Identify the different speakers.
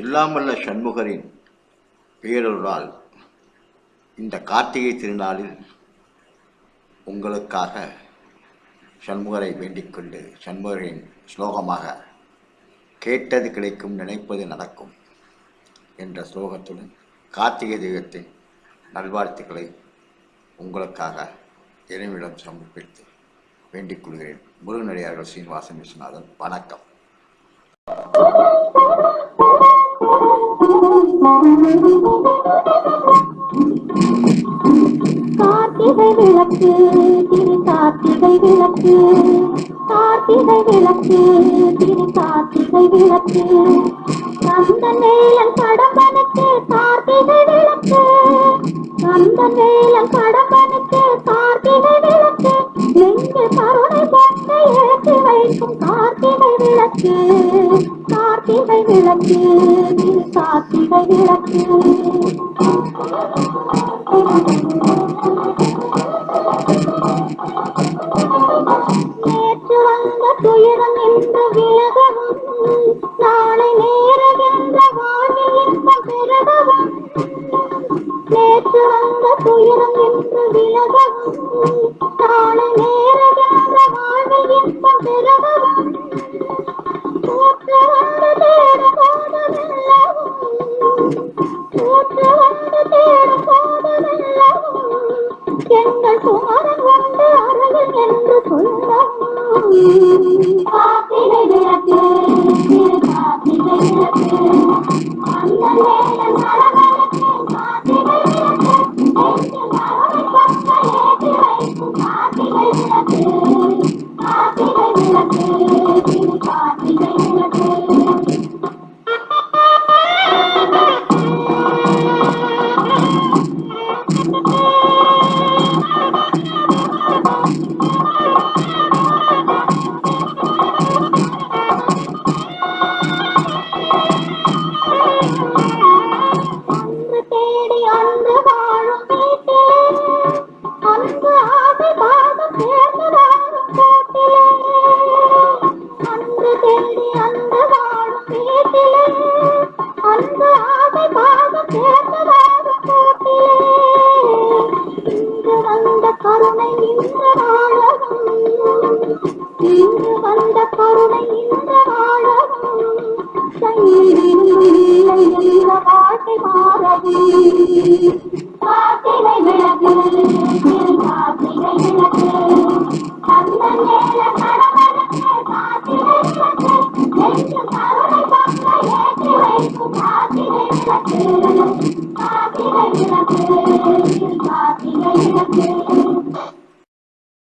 Speaker 1: எல்லாமல்ல சண்முகரின் பேரொருளால் இந்த கார்த்திகை திருநாளில் உங்களுக்காக சண்முகரை வேண்டிக்கொண்டு சண்முகரின் ஸ்லோகமாக கேட்டது கிடைக்கும் நினைப்பது நடக்கும் என்ற ஸ்லோகத்துடன் கார்த்திகை தெய்வத்தின் நல்வாழ்த்துக்களை உங்களுக்காக இறைவிடம் சமர்ப்பித்து வேண்டிக் கொள்கிறேன். முருகனடியார்கள் சீனிவாசன் விஸ்வநாதன் வணக்கம்.
Speaker 2: கார்த்திகை விளக்கு திரு கார்த்திகை விளக்கு. கார்த்திகை விளக்கு திரு கார்த்திகை விளக்கு. கந்த நேலம் கடம்பனுக்கு கார்த்திகை விளக்கு. கந்த நேலம் கடம்பனுக்கு கார்த்திகை விளக்கு. நெஞ்சு கருணை பொண்ணை ஏற்றி வைக்கும் கார்த்திகை விளக்கு. கார்த்திகை விளக்கு திரு கார்த்திகை நேற்று வந்த துயரம் என்று விலகவும் Ooh. வாழ்க்கை மாறவே கார்த்திகை விளக்கு நெஞ்சும் கருணை